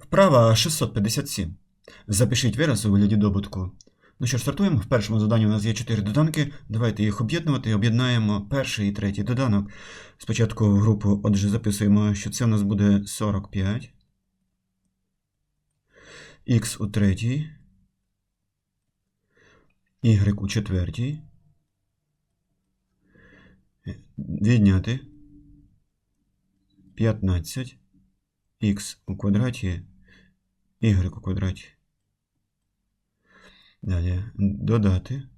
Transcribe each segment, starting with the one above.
Вправа 657. Запишіть вираз у вигляді добутку. Ну що ж, стартуємо. В першому заданні у нас є 4 доданки. Давайте їх об'єднувати. Об'єднаємо перший і третій доданок. Спочатку в групу, отже, записуємо, що це у нас буде 45. Х у третій. Y у четвертій. Відняти 15 х у квадраті y у квадраті. Далі додати.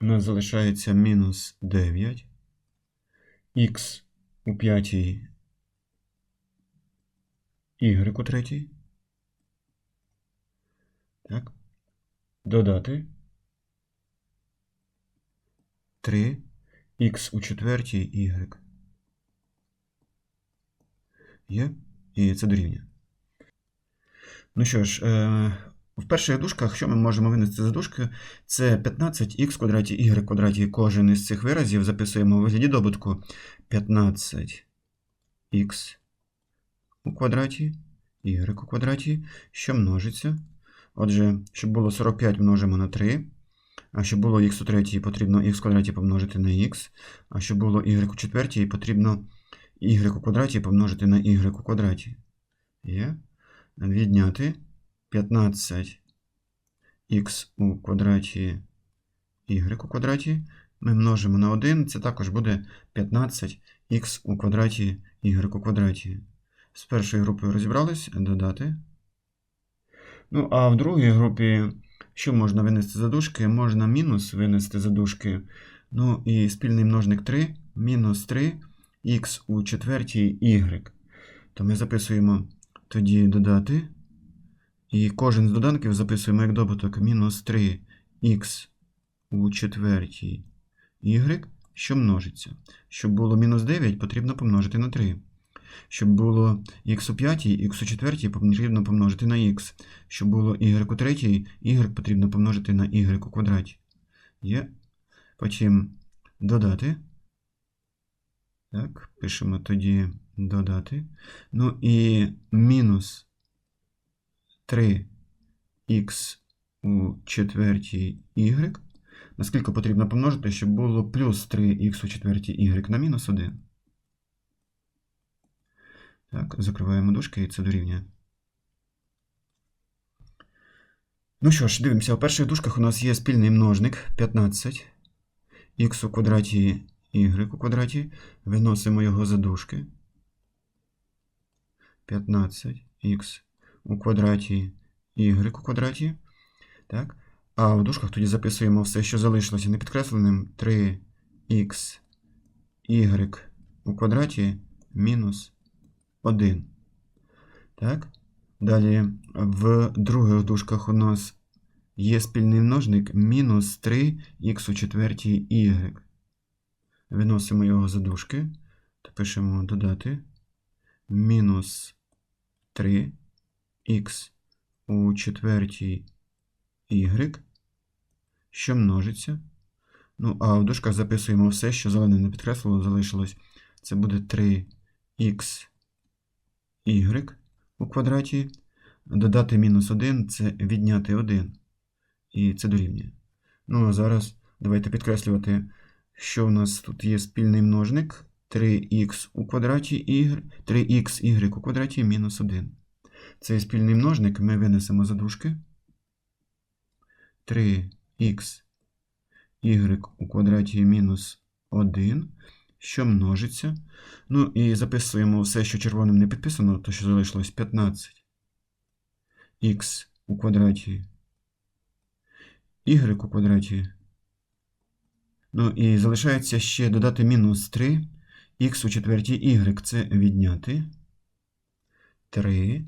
У нас залишається мінус 9 х у п'ятій y у третій. Так. Додати 3 х у четвертій y. Є. І це дорівнює. Ну що ж, е, в перших дужках, що ми можемо винести за дужки, це 15х квадраті y квадраті. Кожен із цих виразів записуємо у вигляді добутку 15х у квадраті, y у квадраті, що множиться. Отже, щоб було 45 множимо на 3. А щоб було х у третій, потрібно х квадраті помножити на х. А щоб було y у четвертій, потрібно y у квадраті помножити на y у квадраті. Є. Відняти 15х у квадраті y у квадраті. Ми множимо на 1, це також буде 15х у квадраті y у квадраті. З першою групою розібрались, додати. Ну, а в другій групі, що можна винести за дужки? Можна мінус винести за дужки. Ну і спільний множник 3, мінус 3 х у четвертій y. То ми записуємо тоді додати. І кожен з доданків записуємо як добуток мінус 3х у четвертій y, що множиться. Щоб було мінус 9, потрібно помножити на 3. Щоб було х у п'ятій, х у четвертій потрібно помножити на х. Щоб було y у третій, y потрібно помножити на y у квадраті. Є. Потім додати. Так, пишемо тоді додати. Ну і мінус 3х у четвертій y. Наскільки потрібно помножити, щоб було плюс 3х у четвертій y на мінус 1. Так, закриваємо дужки і це дорівнює. Ну що ж, дивимося, у перших дужках у нас є спільний множник 15 х у квадраті y у квадраті. Виносимо його за дужки. 15х у квадраті y у квадраті. Так. А в дужках тоді записуємо все, що залишилося непідкресленим. 3х y у квадраті мінус 1. Так. Далі в других дужках у нас є спільний множник мінус 3х у четвертій y. Виносимо його за дужки. То пишемо додати мінус 3х у четвертій y, що множиться. Ну, а в дужках записуємо все, що зелене не підкреслило, залишилось. Це буде 3х y у квадраті. Додати мінус 1 це відняти 1. І це дорівнює. Ну, а зараз давайте підкреслювати, що в нас тут є спільний множник 3х у квадраті y, 3xy у квадраті мінус 1. Цей спільний множник ми винесемо за дужки. 3х у квадраті мінус 1, що множиться. Ну і записуємо все, що червоним не підписано, то що залишилось 15 х у квадраті y у квадраті. Ну і залишається ще додати мінус 3 х у четвертій y. Це відняти 3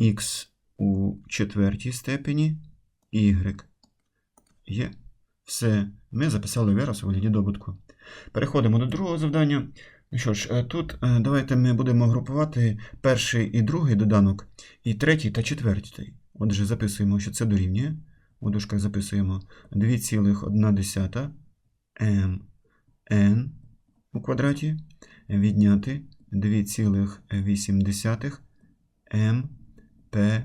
х у четвертій степені y. Є. Все. Ми записали вираз у вигляді добутку. Переходимо до другого завдання. Ну що ж, тут давайте ми будемо групувати перший і другий доданок, і третій та четвертий. Отже, записуємо, що це дорівнює. У дужках записуємо 2,1 mn у квадраті відняти 2,8 mp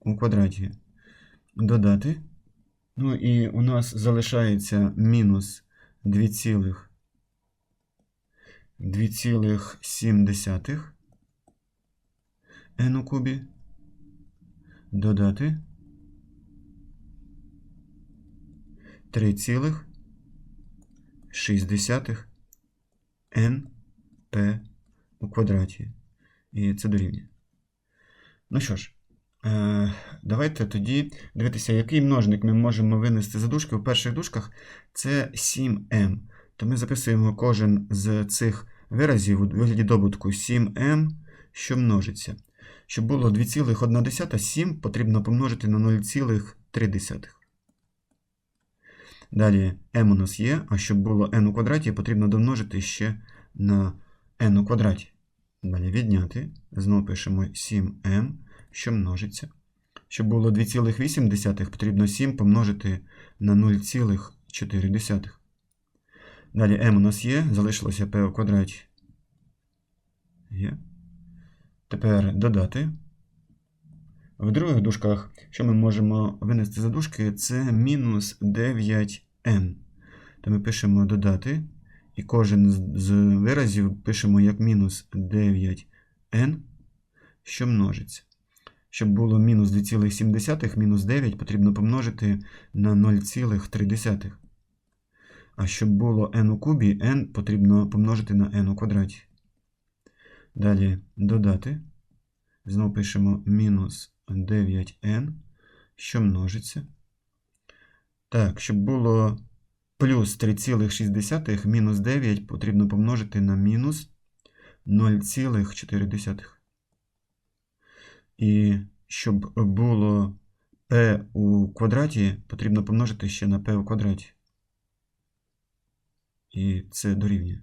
у квадраті. Додати. Ну і у нас залишається мінус 2,7 Н у кубі. Додати 3, 6 np у квадраті. І це дорівнює. Ну що ж, е, давайте тоді дивитися, який множник ми можемо винести за дужки. У перших дужках це 7m. То ми записуємо кожен з цих виразів у вигляді добутку 7m, що множиться. Щоб було 2,1 7 потрібно помножити на 0,3. Далі m у нас є, а щоб було n у квадраті, потрібно домножити ще на n у квадраті. Далі відняти. Знову пишемо 7m, що множиться. Щоб було 2,8, потрібно 7 помножити на 0,4. Далі m у нас є, залишилося p у квадраті. Є. Тепер додати. В других дужках, що ми можемо винести за дужки, це мінус 9n. То ми пишемо додати. І кожен з виразів пишемо як мінус 9n, що множиться. Щоб було мінус 2,7, мінус 9 потрібно помножити на 0,3. А щоб було n у кубі, n потрібно помножити на n у квадраті. Далі додати. Знову пишемо мінус 9n, що множиться. Так, щоб було плюс 3,6 мінус 9 потрібно помножити на мінус 0,4. І щоб було p у квадраті, потрібно помножити ще на p у квадраті. І це дорівнює.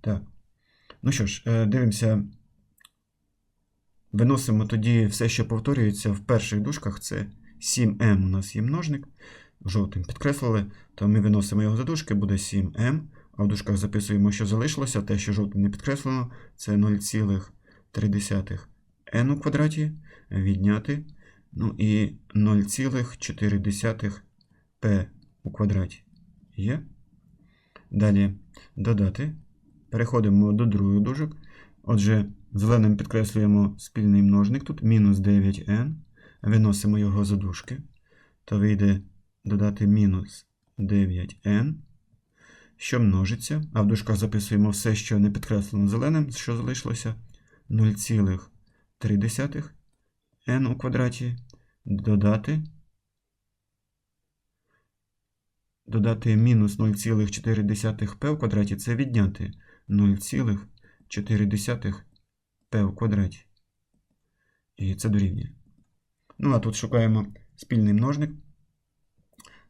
Так. Ну що ж, е, дивимося. Виносимо тоді все, що повторюється в перших дужках. Це 7m у нас є множник. Жовтим підкреслили, то ми виносимо його за дужки, буде 7m. А в дужках записуємо, що залишилося. Те, що жовтим не підкреслено, це 0,3 n у квадраті. Відняти. Ну і 0,4 p у квадраті. Є. Далі додати. Переходимо до других дужок. Отже, зеленим підкреслюємо спільний множник тут мінус 9n. Виносимо його за дужки. То вийде додати мінус 9n, що множиться. А в дужках записуємо все, що не підкреслено зеленим, що залишилося 0,3 n у квадраті. Додати. Додати мінус 0,4 p в квадраті це відняти 0,4 p в квадраті. І це дорівнює. Ну, а тут шукаємо спільний множник.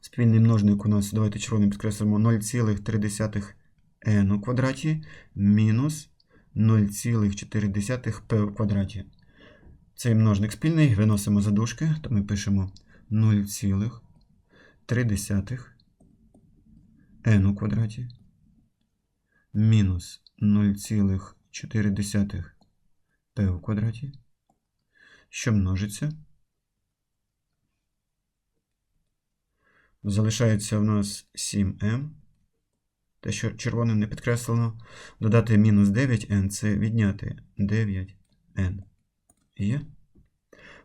Спільний множник у нас, давайте червоним підкреслимо 0,3 n у квадраті мінус 0,4 p в квадраті. Цей множник спільний, виносимо за дужки, то ми пишемо 0,3 n у квадраті мінус 0,4 p у квадраті, що множиться. Залишається в нас 7m. Те, що червоним не підкреслено, додати мінус 9n це відняти 9n. Є?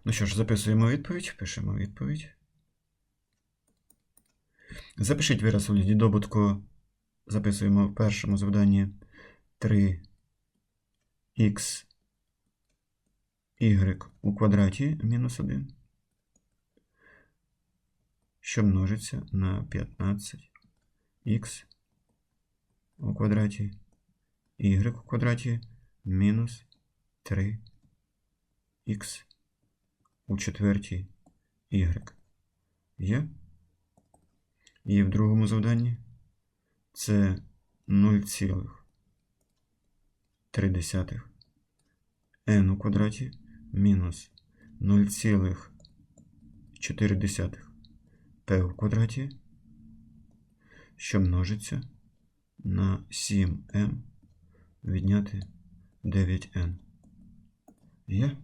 Ну що ж, записуємо відповідь, пишемо відповідь. Запишіть вираз у вигляді добутку. Записуємо в першому завданні 3х y у квадраті мінус 1 що множиться на 15х у квадраті y у квадраті мінус 3х у четвертій y. Є? І в другому завданні це 0,3 n у квадраті мінус 0,4 p в квадраті, що множиться на 7m відняти 9n. Є?